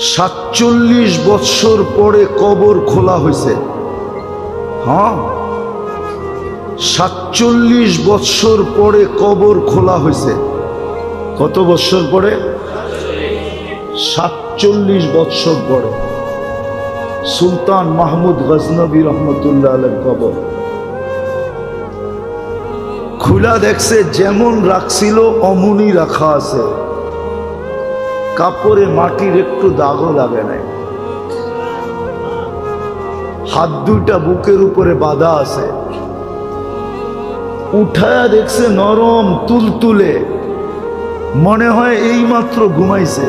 সাতচল্লিশ বৎসর পরে কবর খোলা হয়েছে। হ্যাঁ? সাতচল্লিশ বৎসর পরে কবর খোলা হয়েছে। কত বৎসর পরে? সাতচল্লিশ বৎসর পরে। সুলতান মাহমুদ গজনবী রহমতুল্লাহ আলের কবর। খুলা দেখছে, যেমন রাখছিল অমনি রাখা আছে। কাপড়ে মাটির একটু দাগও লাগে নাই। হাত দুইটা বুকের উপরে বাঁধা আছে। উঠায়া দেখছে নরম তুলতুলে। মনে হয় এই মাত্র ঘুমাইছে।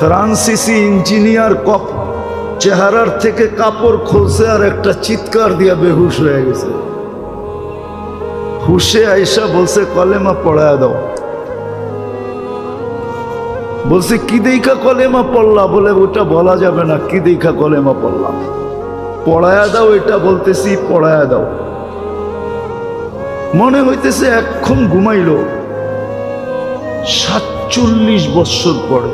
ফ্রান্সিসি ইঞ্জিনিয়ার কপ চেহারার থেকে কাপড় খুলছে আর একটা চিৎকার দিয়া বেহুশ হয়ে গেছে। হুশে আইসা বলছে, কলেমা পড়ায় দাও। বলছে, কি দেখা কলেমা পড়লা? বলে, ওটা বলা যাবে না, কি দেখা কলেমা পড়লাম পড়ায়া দাও, এটা বলতেছি, পড়ায়া দাও। মনে হইতেছে এখন ঘুমাইল। সাতচল্লিশ বৎসর পরে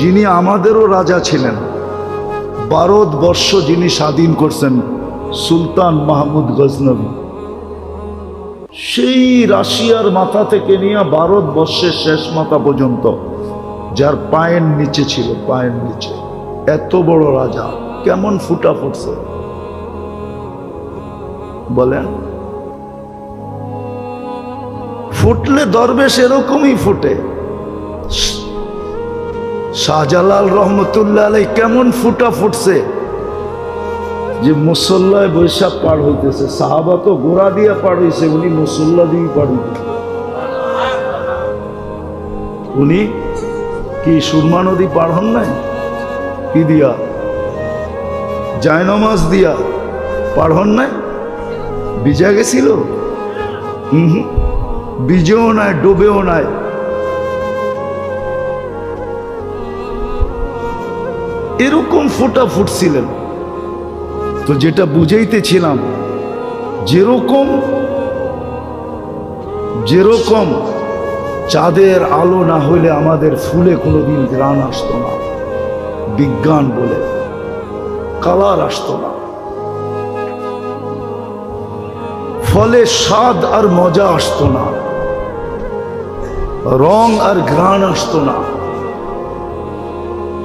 যিনি আমাদেরও রাজা ছিলেন ভারতবর্ষ যিনি স্বাধীন করছেন, সুলতান মাহমুদ গজনবী। সেই রাশিয়ার মাথা থেকে নিয়ে ভারতবর্ষের শেষ মাথা পর্যন্ত যার পায়ের নিচে ছিল, পায়ের নিচে। এত বড় রাজা, কেমন ফুটা ফুটছে। বলেন। ফুটলে দরবেশ এরকমই ফুটে। শাহজালাল রহমতুল্লাহ কেমন ফুটা ফুটছে। যে মুসল্লায় বৈশাখ পার হইতেছে, সাহাবা তো গোড়া দিয়ে পার হইছে, উনি মুসল্লা দিয়ে পার হইতেছে। উনি কি সুরমা নদী পার হন নাই? কি দিয়া? জায়নমাজ দিয়া পার হন নাই? বিজা গেছিল? হুম। বিজেও নাই, ডোবেও নাই। এরকম ফোটা ফুটছিলেন। তো যেটা বুঝাইতেছিলাম, যেরকম যেরকম চাঁদের আলো না হইলে আমাদের ফুলে কোনোদিন গ্রান আসতো না। বিজ্ঞান বলে, কালার আসতো না। ফলে স্বাদ আর মজা আসতো না। রং আর ঘ্রাণ আসতো না।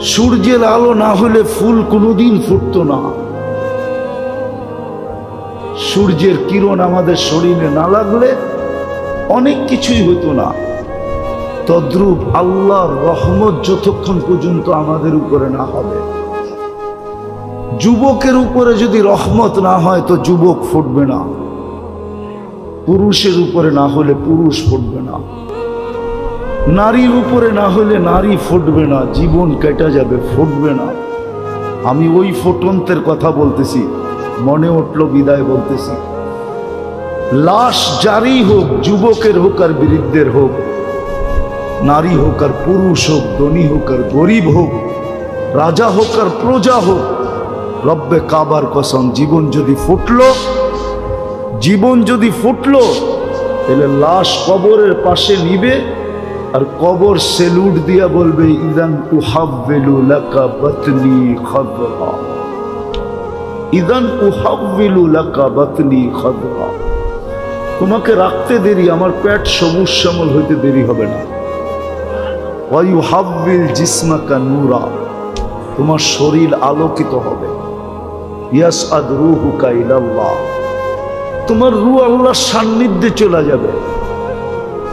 সূর্যের আলো না হলে ফুল কোনোদিন ফুটতো না। সূর্যের কিরণ আমাদের শরীরে না লাগলে অনেক কিছুই হতো না। তদ্রূপ আল্লাহর রহমত যতক্ষণ পর্যন্ত আমাদের উপরে না হবে। যুবকের উপরে যদি রহমত না হয়, তো যুবক ফুটবে না। পুরুষের উপরে না হলে পুরুষ ফুটবে না। নারীর উপরে না হলে নারী ফুটবে না। জীবন কেটে যাবে, ফুটবে না। আমি ওই ফোটন্তের কথা বলতেছি, মনে উঠল বিদায় বলতেছি। লাশ জারি হোক, যুবকের হোক আর বৃদ্ধের হোক নারী হোক আর পুরুষ হোক, ধনী হোক আর গরিব হোক, রাজা হোক আর প্রজা হোক, রব্বে কাবার কসম, জীবন যদি ফুটলো, জীবন যদি ফুটলো, তাহলে লাশ কবরের পাশে নিবে আর কবর সেলুট দিয়া বলবে, ইদান উহাব্বিলু লাকা বাতনি খাদরা। ইদান উহাব্বিলু লাকা বাতনি খাদরা। তোমাকে রাখতে দেরি, আমার পেট সবুজ শ্যামল হইতে দেরি হবে না। জিসমাকা নূরা, তোমার শরীর আলোকিত হবে। ইয়াস আদ রুহুকা ইলাল্লাহ, তোমার রু আল্লাহর সান্নিধ্যে চলে যাবে।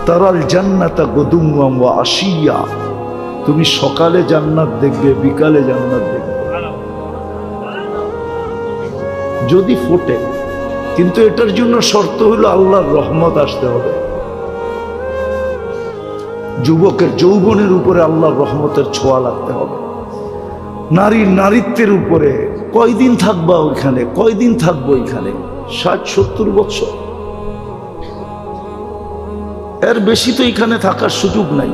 তারাল জান্নাতা গদুমাম ওয়া আশিয়া, তুমি সকালে জান্নাত দেখবে, বিকালে জান্নাত দেখবে। যদি ফোটে, কিন্তু এটার জন্য শর্ত হলো আল্লাহর রহমত আসতে হবে। যুবকের যৌবনের উপরে আল্লাহর রহমতের ছোঁয়া লাগতে হবে। নারীর নারীত্বের উপরে কয়দিন থাকবা ওইখানে, কয়দিন থাকব ওইখানে? ষাট, সত্তর বছর। এর বেশি তো এখানে থাকার সুযোগ নাই।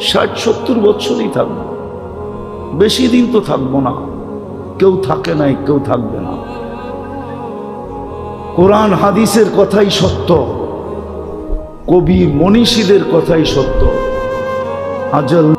ষাট, সত্তর বছরই থাকব। বেশি দিন তো থাকব না। কেউ থাকে নাই, কেউ থাকবে না। কোরআন হাদিসের কথাই সত্য। কবি মনীষীদের কথাই সত্য। আজল